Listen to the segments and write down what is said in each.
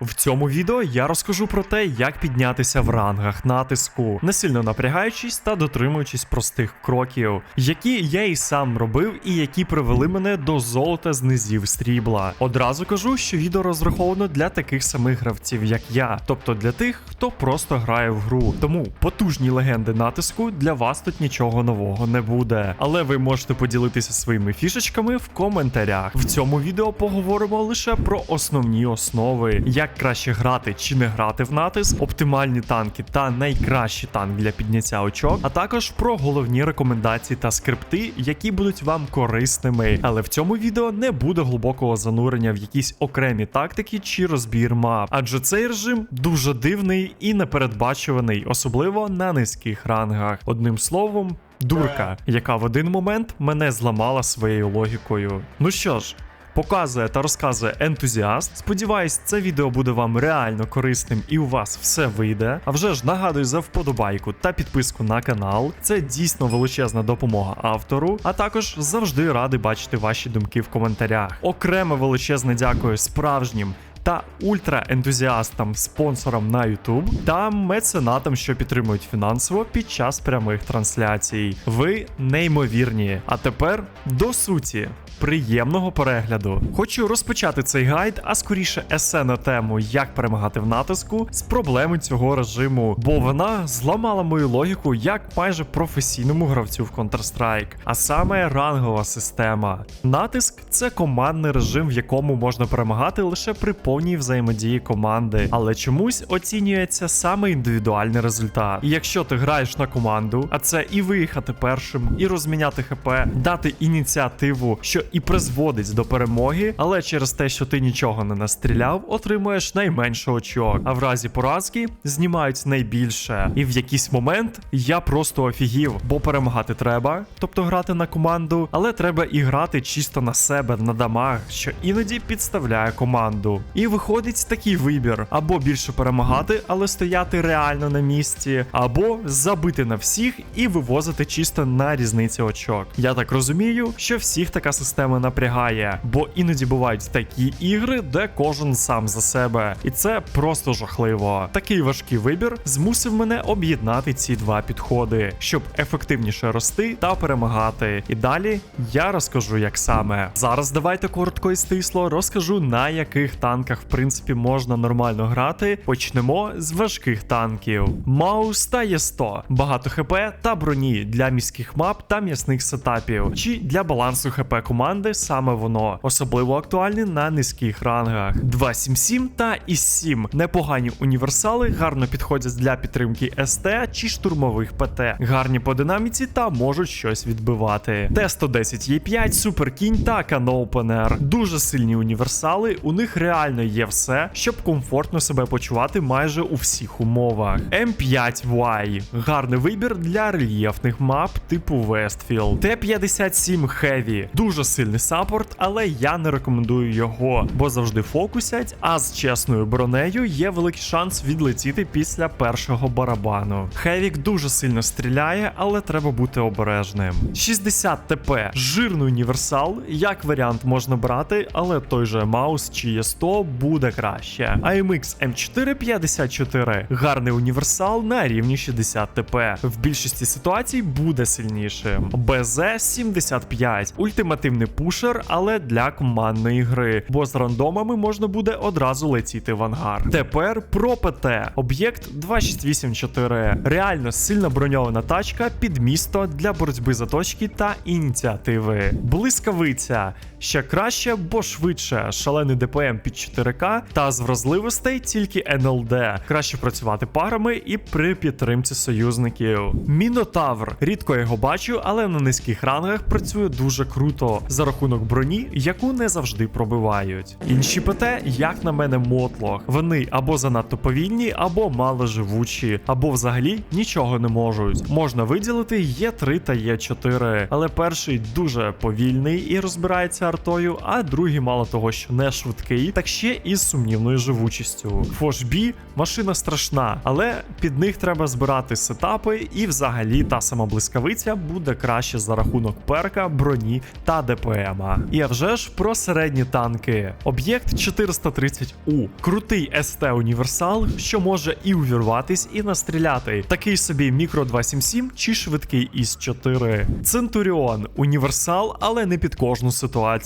В цьому відео я розкажу про те, як піднятися в рангах натиску, не сильно напрягаючись та дотримуючись простих кроків, які я і сам робив, і які привели мене до золота з низів стрібла. Одразу кажу, що відео розраховано для таких самих гравців, як я, тобто для тих, хто просто грає в гру. Тому потужні легенди натиску для вас тут нічого нового не буде. Але ви можете поділитися своїми фішечками в коментарях. В цьому відео поговоримо лише про основні основи, як краще грати чи не грати в натиск, оптимальні танки та найкращий танк для підняття очок, а також про головні рекомендації та скрипти, які будуть вам корисними. Але в цьому відео не буде глибокого занурення в якісь окремі тактики чи розбір мап, адже цей режим дуже дивний і непередбачуваний, особливо на низьких рангах. Одним словом. Дурка, яка в один момент мене зламала своєю логікою. Ну що ж, показує та розказує ентузіаст. Сподіваюсь, це відео буде вам реально корисним і у вас все вийде. А вже ж нагадую за вподобайку та підписку на канал. Це дійсно величезна допомога автору. А також завжди радий бачити ваші думки в коментарях. Окреме величезне дякую справжнім. Та ультра-ентузіастам, спонсорам на YouTube та меценатам, що підтримують фінансово під час прямих трансляцій. Ви неймовірні. А тепер до суті. Приємного перегляду. Хочу розпочати цей гайд, а скоріше есе на тему, як перемагати в натиску з проблеми цього режиму, бо вона зламала мою логіку як майже професійному гравцю в Counter-Strike, а саме рангова система. Натиск це командний режим, в якому можна перемагати лише при повній взаємодії команди, але чомусь оцінюється саме індивідуальний результат. І якщо ти граєш на команду, а це і виїхати першим, і розміняти хп, дати ініціативу, що і призводить до перемоги, але через те, що ти нічого не настріляв, отримуєш найменше очок. А в разі поразки знімають найбільше. І в якийсь момент я просто офігів, бо перемагати треба, тобто грати на команду, але треба і грати чисто на себе на дамаг, що іноді підставляє команду. І виходить такий вибір: або більше перемагати, але стояти реально на місці, або забити на всіх і вивозити чисто на різниці очок. Я так розумію, що всіх така система напрягає, бо іноді бувають такі ігри, де кожен сам за себе, і це просто жахливо. Такий важкий вибір змусив мене об'єднати ці два підходи, щоб ефективніше рости та перемагати. І далі я розкажу, як саме. Зараз давайте коротко і стисло розкажу на яких танках в принципі можна нормально грати. Почнемо з важких танків. Маус та Є100, багато хп та броні для міських мап та м'ясних сетапів, чи для балансу хп команди саме воно, особливо актуальні на низьких рангах. 277 та ІС-7 непогані універсали, гарно підходять для підтримки СТ чи штурмових ПТ, гарні по динаміці та можуть щось відбивати. Т-110 Є5, Суперкінь та Каноупенер. Дуже сильні універсали, у них реально є все, щоб комфортно себе почувати майже у всіх умовах. М5Y гарний вибір для рельєфних мап типу Westfield. Т-57 Heavy дуже сильний саппорт, але я не рекомендую його, бо завжди фокусять. А з чесною бронею є великий шанс відлетіти після першого барабану. Хевік дуже сильно стріляє, але треба бути обережним. 60 ТП жирний універсал, як варіант можна брати, але той же Маус чи Є100 буде краще. AMX M454 гарний універсал на рівні 60 ТП. В більшості ситуацій буде сильнішим. БЗ 75 ультимативний пушер, але для командної гри, бо з рандомами можна буде одразу летіти в ангар. Тепер про ПТ. Об'єкт 2684. Реально сильно броньована тачка під місто для боротьби за точки та ініціативи. Блискавиця. Ще краще, бо швидше. Шалений ДПМ під 4К та з вразливостей тільки НЛД. Краще працювати парами і при підтримці союзників. Мінотавр. Рідко його бачу, але на низьких рангах працює дуже круто за рахунок броні, яку не завжди пробивають. Інші ПТ, як на мене, мотлох. Вони або занадто повільні, або мало живучі, або взагалі нічого не можуть. Можна виділити Є3 та Є4, але перший дуже повільний і розбирається артою, а другий мало того, що не швидкий, так ще і з сумнівною живучістю. Фошбі машина страшна, але під них треба збирати сетапи, і взагалі та сама блискавиця буде краще за рахунок перка, броні та ДПМа. І а вже ж про середні танки. Об'єкт 430У. Крутий СТ універсал, що може і увірватись, і настріляти. Такий собі мікро 277 чи швидкий із 4 Центуріон універсал, але не під кожну ситуацію.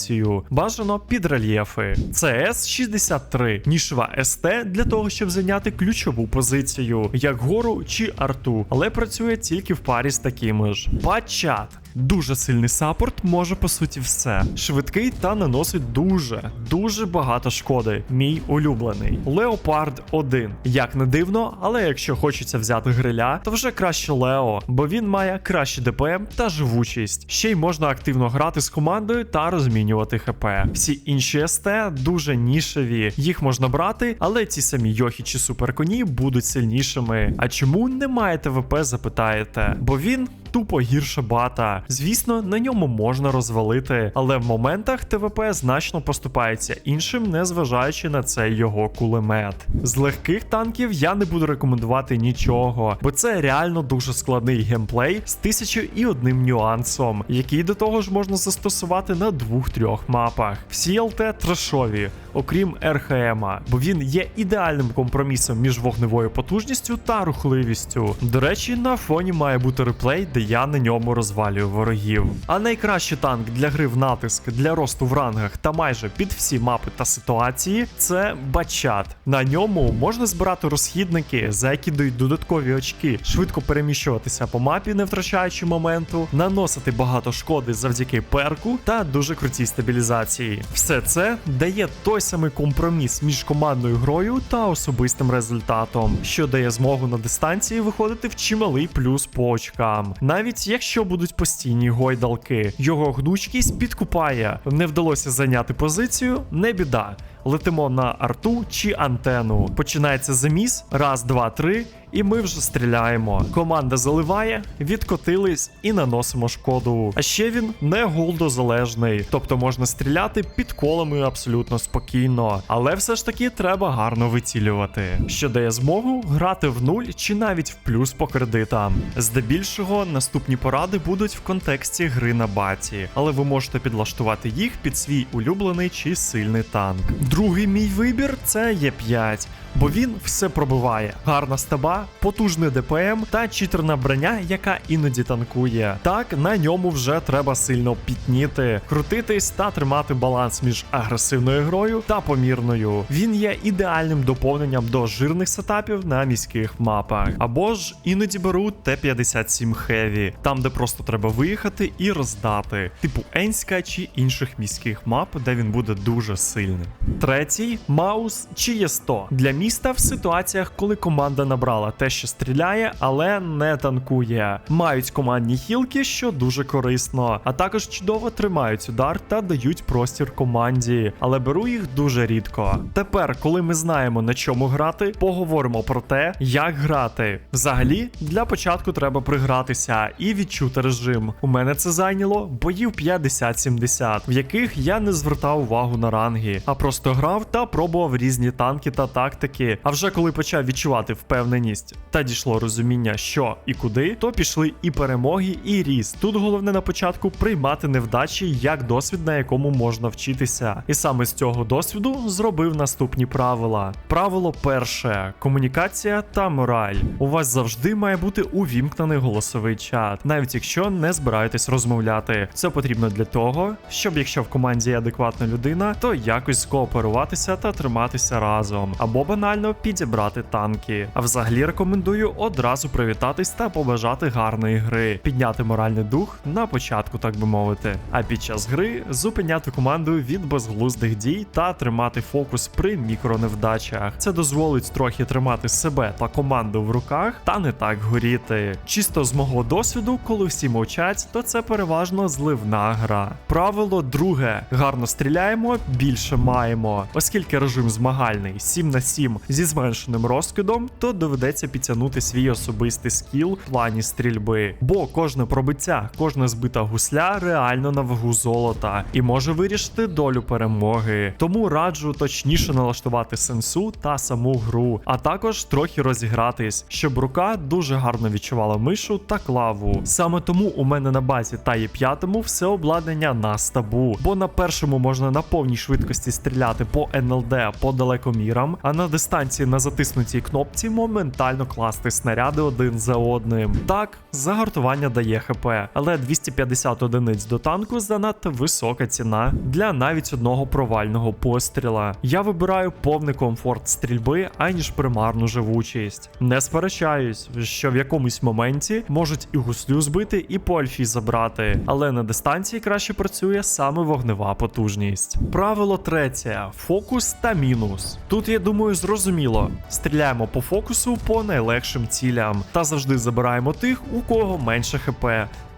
Бажано під рельєфи. cs 63 нішева СТ для того, щоб зайняти ключову позицію, як гору чи арту, але працює тільки в парі з такими ж. Патчат. Дуже сильний саппорт може по суті все. Швидкий та наносить дуже, дуже багато шкоди. Мій улюблений. Леопард 1. Як не дивно, але якщо хочеться взяти гриля, то вже краще Лео, бо він має кращий ДПМ та живучість. Ще й можна активно грати з командою та розмінювати ХП. Всі інші СТ дуже нішеві. Їх можна брати, але ті самі Йохі чи суперконі будуть сильнішими. А чому не маєте ВП, запитаєте? Бо він тупо гірше бата. Звісно, на ньому можна розвалити, але в моментах ТВП значно поступається іншим, незважаючи на цей його кулемет. З легких танків я не буду рекомендувати нічого, бо це реально дуже складний геймплей з тисячу і одним нюансом, який до того ж можна застосувати на двох-трьох мапах. Всі ЛТ трешові, окрім РХМ, бо він є ідеальним компромісом між вогневою потужністю та рухливістю. До речі, на фоні має бути реплей, де я на ньому розвалюю ворогів. А найкращий танк для гри в натиск, для росту в рангах та майже під всі мапи та ситуації це бачат. На ньому можна збирати розхідники, за які дають додаткові очки, швидко переміщуватися по мапі, не втрачаючи моменту, наносити багато шкоди завдяки перку та дуже крутій стабілізації. Все це дає той самий компроміс між командною грою та особистим результатом, що дає змогу на дистанції виходити в чималий плюс по очкам. Навіть якщо будуть постійні гойдалки, його гнучкість підкупає. Не вдалося зайняти позицію, не біда. Летимо на арту чи антену. Починається заміс, раз, два, три. І ми вже стріляємо. Команда заливає, відкотились і наносимо шкоду. А ще він не голдозалежний, тобто можна стріляти під колами абсолютно спокійно. Але все ж таки треба гарно вицілювати, що дає змогу грати в нуль чи навіть в плюс по кредитам. Здебільшого наступні поради будуть в контексті гри на баті, але ви можете підлаштувати їх під свій улюблений чи сильний танк. Другий мій вибір це Є5 бо він все пробиває. Гарна стаба, потужний ДПМ та читерна броня, яка іноді танкує. Так, на ньому вже треба сильно пітніти, крутитись та тримати баланс між агресивною грою та помірною. Він є ідеальним доповненням до жирних сетапів на міських мапах. Або ж іноді беру Т-57 Heavy, там де просто треба виїхати і роздати, типу Енська чи інших міських мап, де він буде дуже сильним. Третій Маус чи Є100 для міста в ситуаціях, коли команда набрала те, що стріляє, але не танкує. Мають командні хілки, що дуже корисно, а також чудово тримають удар та дають простір команді, але беру їх дуже рідко. Тепер, коли ми знаємо на чому грати, поговоримо про те, як грати. Взагалі, для початку треба пригратися і відчути режим. У мене це зайняло боїв 50-70, в яких я не звертав увагу на ранги, а просто грав та пробував різні танки та тактики. А вже коли почав відчувати впевненість та дійшло розуміння, що і куди, то пішли і перемоги, і ріст. Тут головне на початку приймати невдачі як досвід, на якому можна вчитися. І саме з цього досвіду зробив наступні правила. Правило перше: комунікація та мораль. У вас завжди має бути увімкнений голосовий чат, навіть якщо не збираєтесь розмовляти. Це потрібно для того, щоб якщо в команді є адекватна людина, то якось скооперуватися та триматися разом, або банально підібрати танки. А взагалі рекомендую одразу привітатись та побажати гарної гри, підняти моральний дух на початку, так би мовити. А під час гри зупиняти команду від безглуздих дій та тримати фокус при мікроневдачах. Це дозволить трохи тримати себе та команду в руках та не так горіти. Чисто з мого досвіду, коли всі мовчать, то це переважно зливна гра. Правило друге: гарно стріляємо, більше маємо, оскільки режим змагальний 7 на 7 зі зменшеним розкидом, то доведеться підтягнути свій особистий скіл в плані стрільби. Бо кожне пробиття, кожна збита гусля реально на вагу золота і може вирішити долю перемоги. Тому раджу точніше налаштувати сенсу та саму гру, а також трохи розігратись, щоб рука дуже гарно відчувала мишу та клаву. Саме тому у мене на базі та є п'ятому все обладнання на стабу, бо на першому можна на повній швидкості стріляти по НЛД по далекомірам, а на дистанції на затиснутій кнопці моментально класти снаряди один за одним. Так, загартування дає ХП, але 250 одиниць до танку занадто висока ціна для навіть одного провального постріла. Я вибираю повний комфорт стрільби, аніж примарну живучість. Не сперечаюсь, що в якомусь моменті можуть і гуслю збити, і по альфі забрати, але на дистанції краще працює саме вогнева потужність. Правило третє: фокус та мінус. Тут я думаю, зрозуміло. Стріляємо по фокусу по найлегшим цілям та завжди забираємо тих, у кого менше хп.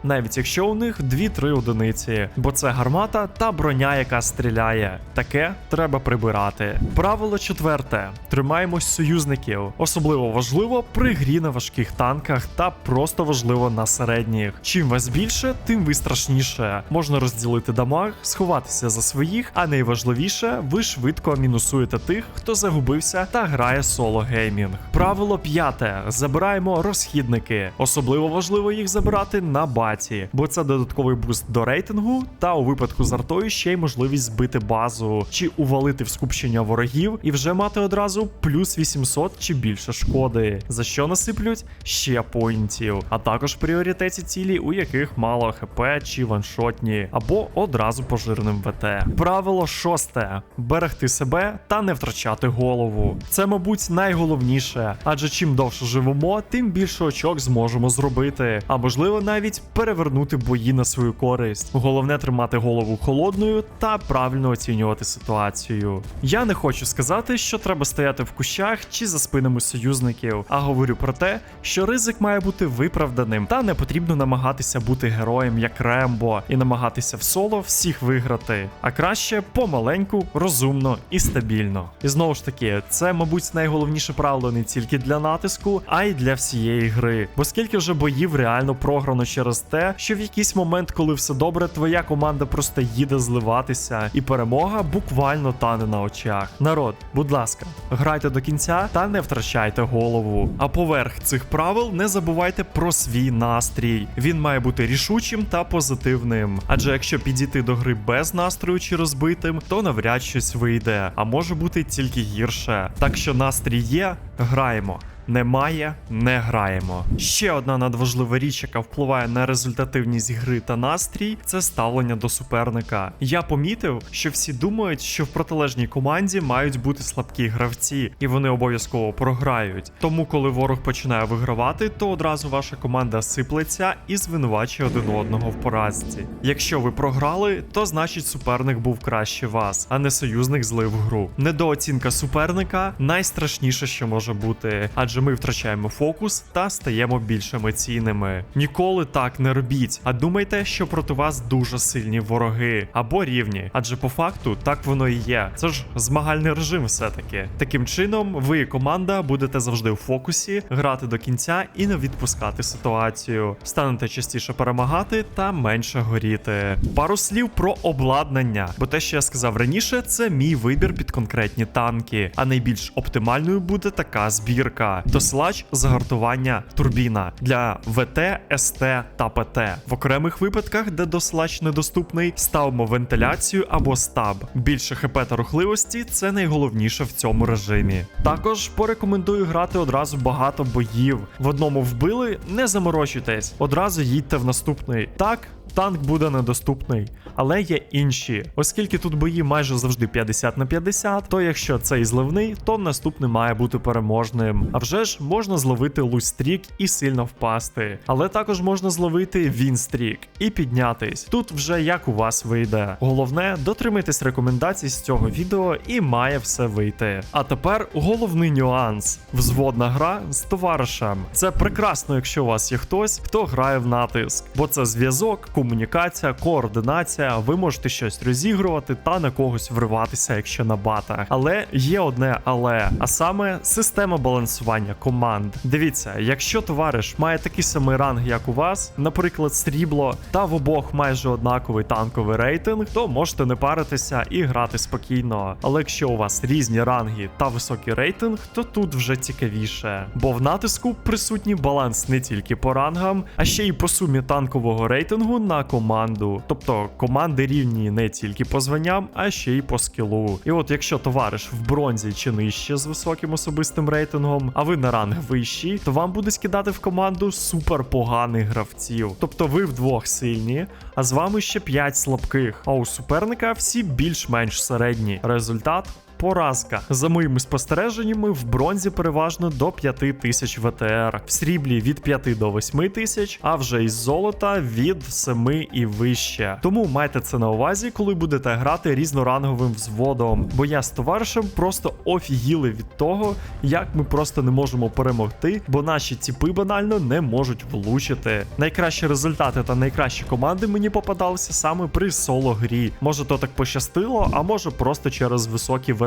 Навіть якщо у них 2-3 одиниці, бо це гармата та броня, яка стріляє. Таке треба прибирати. Правило четверте: тримаємось союзників. Особливо важливо при грі на важких танках та просто важливо на середніх. Чим вас більше, тим ви страшніше. Можна розділити дамаг, сховатися за своїх, а найважливіше, ви швидко мінусуєте тих, хто загубився та грає соло геймінг. Правило п'яте: забираємо розхідники. Особливо важливо їх забирати на баці, бо це додатковий буст до рейтингу, та у випадку з артою ще й можливість збити базу чи увалити в скупчення ворогів і вже мати одразу плюс 800 чи більше шкоди, за що насиплють ще поінтів, а також в пріоритеті цілі, у яких мало хп чи ваншотні, або одразу по жирним ВТ. Правило шосте: берегти себе та не втрачати голову. Це, мабуть, найголовніше, адже чим довше живемо, тим більше очок зможемо зробити, а можливо навіть перевернути бої на свою користь. Головне тримати голову холодною та правильно оцінювати ситуацію. Я не хочу сказати, що треба стояти в кущах чи за спинами союзників, а говорю про те, що ризик має бути виправданим, та не потрібно намагатися бути героєм як Рембо і намагатися в соло всіх виграти, а краще помаленьку, розумно і стабільно. І знову ж таки, це, мабуть, найголовніше правило не тільки для натиску, а й для всієї гри. Бо скільки вже боїв реально програно через те, що в якийсь момент, коли все добре, твоя команда просто їде зливатися, і перемога буквально тане на очах. Народ, будь ласка, грайте до кінця та не втрачайте голову. А поверх цих правил не забувайте про свій настрій. Він має бути рішучим та позитивним. Адже якщо підійти до гри без настрою чи розбитим, то навряд щось вийде, а може бути тільки гірше. Так що настрій є, граємо. Немає, не граємо. Ще одна надважлива річ, яка впливає на результативність гри та настрій, це ставлення до суперника. Я помітив, що всі думають, що в протилежній команді мають бути слабкі гравці, і вони обов'язково програють. Тому, коли ворог починає вигравати, то одразу ваша команда сиплеться і звинувачує один одного в поразці. Якщо ви програли, то значить суперник був краще вас, а не союзник злив гру. Недооцінка суперника найстрашніше, що може бути, адже ми втрачаємо фокус та стаємо більш емоційними. Ніколи так не робіть, а думайте, що проти вас дуже сильні вороги або рівні, адже по факту так воно і є. Це ж змагальний режим, все-таки. Таким чином, ви команда будете завжди в фокусі, грати до кінця і не відпускати ситуацію. Станете частіше перемагати та менше горіти. Пару слів про обладнання, бо те, що я сказав раніше, це мій вибір під конкретні танки. А найбільш оптимальною буде така збірка: досилач загартування турбіна для ВТ, СТ та ПТ. В окремих випадках, де досилач недоступний, ставимо вентиляцію або стаб. Більше ХП та рухливості це найголовніше в цьому режимі. Також порекомендую грати одразу багато боїв. В одному вбили, не заморочуйтесь, одразу їдьте в наступний. Так, танк буде недоступний, але є інші. Оскільки тут бої майже завжди 50 на 50, то якщо цей зливний, то наступний має бути переможним. А вже ж можна зловити лустрік і сильно впасти. Але також можна зловити вінстрік і піднятись. Тут вже як у вас вийде. Головне, дотримайтесь рекомендацій з цього відео і має все вийти. А тепер головний нюанс: взводна гра з товаришем. Це прекрасно, якщо у вас є хтось, хто грає в натиск, бо це зв'язок, комунікація, координація. Ви можете щось розігрувати та на когось вриватися, якщо на батах. Але є одне але, а саме система балансування команд. Дивіться, якщо товариш має такий самий ранг, як у вас, наприклад, срібло, та в обох майже однаковий танковий рейтинг, то можете не паритися і грати спокійно. Але якщо у вас різні ранги та високий рейтинг, то тут вже цікавіше. Бо в натиску присутній баланс не тільки по рангам, а ще й по сумі танкового рейтингу на команду. Тобто команди рівні не тільки по званням, а ще й по скілу. І от якщо товариш в бронзі чи нижче з високим особистим рейтингом, а ви на ранг вищий, то вам буде скидати в команду супер поганих гравців. Тобто ви вдвох сильні, а з вами ще 5 слабких. А у суперника всі більш-менш середні. Результат. Поразка. За моїми спостереженнями, в бронзі переважно до 5 тисяч ВТР, в сріблі від 5 до 8 тисяч, а вже із золота від 7 і вище. Тому майте це на увазі, коли будете грати різноранговим взводом. Бо я з товаришем просто офігіли від того, як ми просто не можемо перемогти, бо наші ціпи банально не можуть влучити. Найкращі результати та найкращі команди мені попадалися саме при соло грі. Може то так пощастило, а може просто через високі ВТР,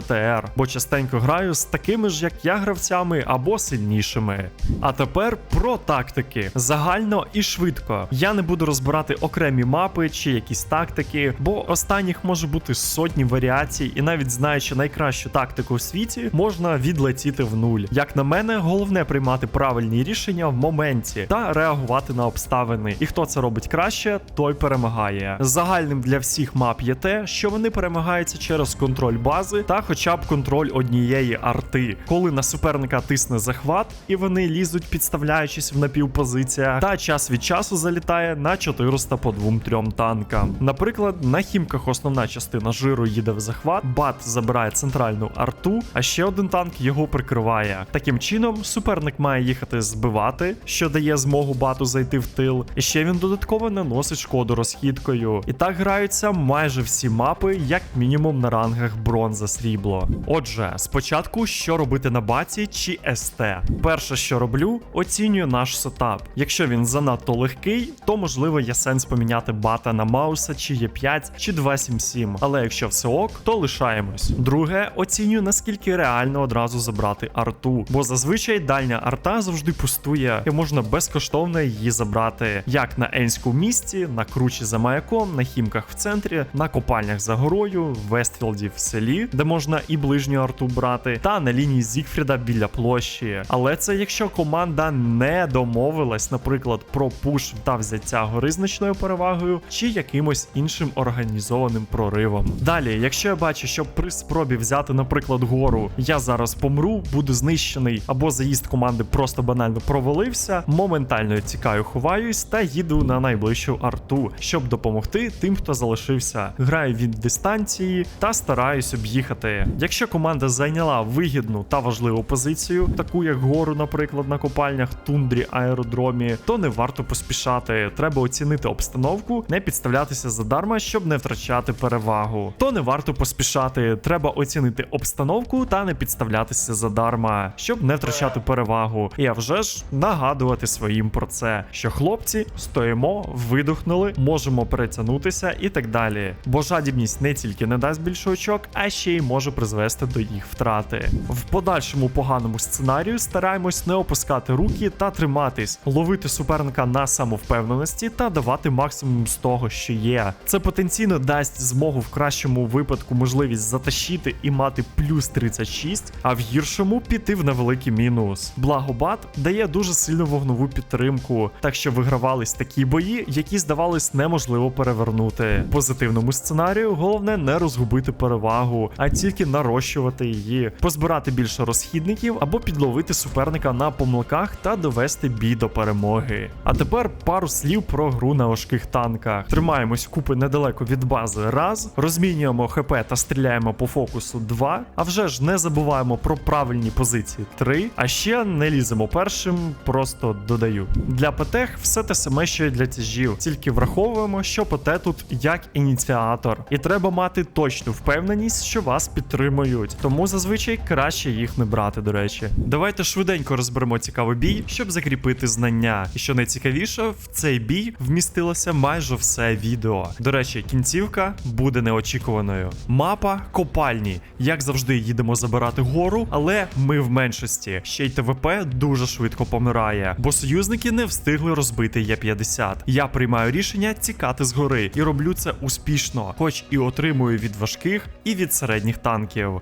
бо частенько граю з такими ж, як я, гравцями або сильнішими. А тепер про тактики. Загально і швидко. Я не буду розбирати окремі мапи чи якісь тактики, бо останніх може бути сотні варіацій, і навіть знаючи найкращу тактику в світі, можна відлетіти в нуль. Як на мене, головне приймати правильні рішення в моменті та реагувати на обставини. І хто це робить краще, той перемагає. Загальним для всіх мап є те, що вони перемагаються через контроль бази та хоча б контроль однієї арти, коли на суперника тисне захват, і вони лізуть, підставляючись в напівпозиціях, та час від часу залітає на 400 по 2-3 танкам. Наприклад, на хімках основна частина жиру їде в захват, бат забирає центральну арту, а ще один танк його прикриває. Таким чином, суперник має їхати збивати, що дає змогу бату зайти в тил, і ще він додатково наносить шкоду розхідкою. І так граються майже всі мапи, як мінімум на рангах бронза срібло. Отже, спочатку що робити на баті чи СТ. Перше, що роблю, оцінюю наш сетап. Якщо він занадто легкий, то можливо є сенс поміняти бата на Мауса чи Є5 чи 277. Але якщо все ок, то лишаємось. Друге, оцінюю наскільки реально одразу забрати арту, бо зазвичай дальня арта завжди пустує, і можна безкоштовно її забрати. Як на Енську місті, на кручі за маяком, на хімках в центрі, на копальнях за горою, в Вестфілді в селі, де можна і ближню арту брати, та на лінії Зігфріда біля площі. Але це якщо команда не домовилась, наприклад, про пуш та взяття гори значною перевагою, чи якимось іншим організованим проривом. Далі, якщо я бачу, що при спробі взяти, наприклад, гору, я зараз помру, буду знищений, або заїзд команди просто банально провалився, моментально тікаю, ховаюсь та їду на найближчу арту, щоб допомогти тим, хто залишився. Граю від дистанції та стараюсь об'їхати. Якщо команда зайняла вигідну та важливу позицію, таку як гору, наприклад, на копальнях, тундрі, аеродромі, то не варто поспішати. Треба оцінити обстановку, не підставлятися задарма, щоб не втрачати перевагу. То не варто поспішати. Треба оцінити обстановку та не підставлятися задарма, щоб не втрачати перевагу. І а вже ж нагадувати своїм про це, що хлопці стоїмо, видохнули, можемо перетягнутися і так далі. Бо жадібність не тільки не дасть більше очок, а ще й може призвести до їх втрати. В подальшому поганому сценарію стараємось не опускати руки та триматись, ловити суперника на самовпевненості та давати максимум з того, що є. Це потенційно дасть змогу в кращому випадку можливість затащити і мати плюс 36, а в гіршому піти в невеликий мінус. Благо бат дає дуже сильну вогнову підтримку, так що вигравались такі бої, які здавалось неможливо перевернути. Позитивному сценарію головне не розгубити перевагу, а тільки нарощувати її, позбирати більше розхідників або підловити суперника на помилках та довести бій до перемоги. А тепер пару слів про гру на важких танках. Тримаємось купи недалеко від бази раз, розмінюємо ХП та стріляємо по фокусу 2. А вже ж не забуваємо про правильні позиції 3. А ще не ліземо першим, просто додаю. Для ПТХ все те саме, що і для тяжів, тільки враховуємо, що ПТ тут як ініціатор, і треба мати точну впевненість, що вас підтримують, тому зазвичай краще їх не брати, до речі. Давайте швиденько розберемо цікавий бій, щоб закріпити знання. І що найцікавіше, в цей бій вмістилося майже все відео. До речі, кінцівка буде неочікуваною. Мапа копальні. Як завжди, їдемо забирати гору, але ми в меншості. Ще й ТВП дуже швидко помирає, бо союзники не встигли розбити Є-50. Я приймаю рішення тікати з гори і роблю це успішно, хоч і отримую від важких і від середніх танків,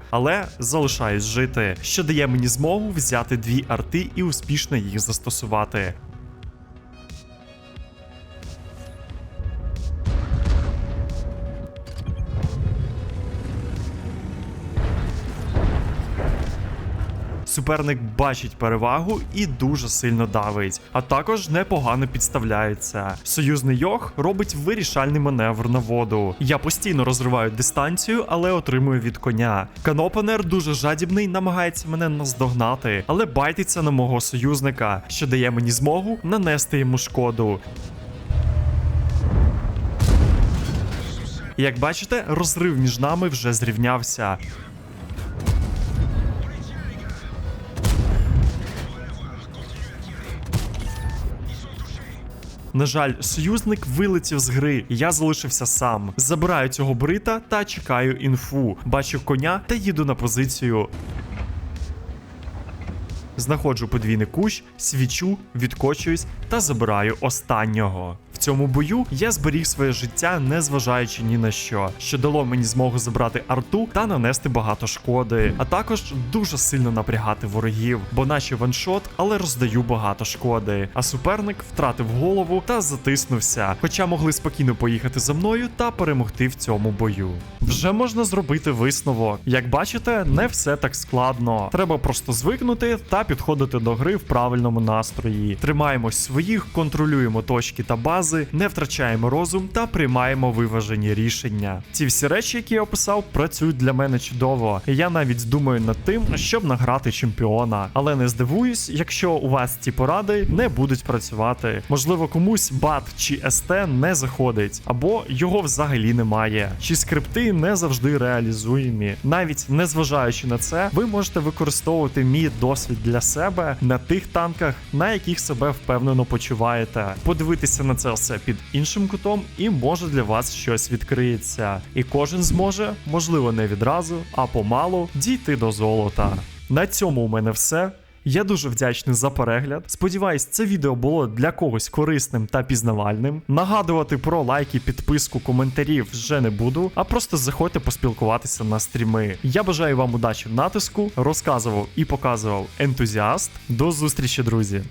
але залишаюсь жити, що дає мені змогу взяти дві арти і успішно їх застосувати. Суперник бачить перевагу і дуже сильно давить, а також непогано підставляється. Союзний йог робить вирішальний маневр на воду. Я постійно розриваю дистанцію, але отримую від коня. Канопенер дуже жадібний, намагається мене наздогнати, але байтиться на мого союзника, що дає мені змогу нанести йому шкоду. Як бачите, розрив між нами вже зрівнявся. На жаль, союзник вилетів з гри, я залишився сам. Забираю цього брита та чекаю інфу. Бачу коня та їду на позицію. Знаходжу подвійний кущ, свічу, відкочуюсь та забираю останнього. В цьому бою я зберіг своє життя, не зважаючи ні на що, що дало мені змогу забрати арту та нанести багато шкоди, а також дуже сильно напрягати ворогів, бо наче ваншот, але роздаю багато шкоди. А суперник втратив голову та затиснувся, хоча могли спокійно поїхати за мною та перемогти в цьому бою. Вже можна зробити висновок. Як бачите, не все так складно. Треба просто звикнути та підходити до гри в правильному настрої. Тримаємось своїх, контролюємо точки та бази, не втрачаємо розум та приймаємо виважені рішення. Ці всі речі, які я описав, працюють для мене чудово. Я навіть думаю над тим, щоб награти чемпіона. Але не здивуюсь, якщо у вас ці поради не будуть працювати. Можливо, комусь бат чи СТ не заходить, або його взагалі немає. Чи скрипти не завжди реалізуємі. Навіть незважаючи на це, ви можете використовувати мій досвід для себе на тих танках, на яких себе впевнено почуваєте. Подивитися на це все під іншим кутом, і може для вас щось відкриється. І кожен зможе, можливо, не відразу, а помалу дійти до золота. На цьому у мене все. Я дуже вдячний за перегляд. Сподіваюсь, це відео було для когось корисним та пізнавальним. Нагадувати про лайки, підписку, коментарів вже не буду, а просто заходьте поспілкуватися на стріми. Я бажаю вам удачі в натиску, розказував і показував ентузіаст. До зустрічі, друзі!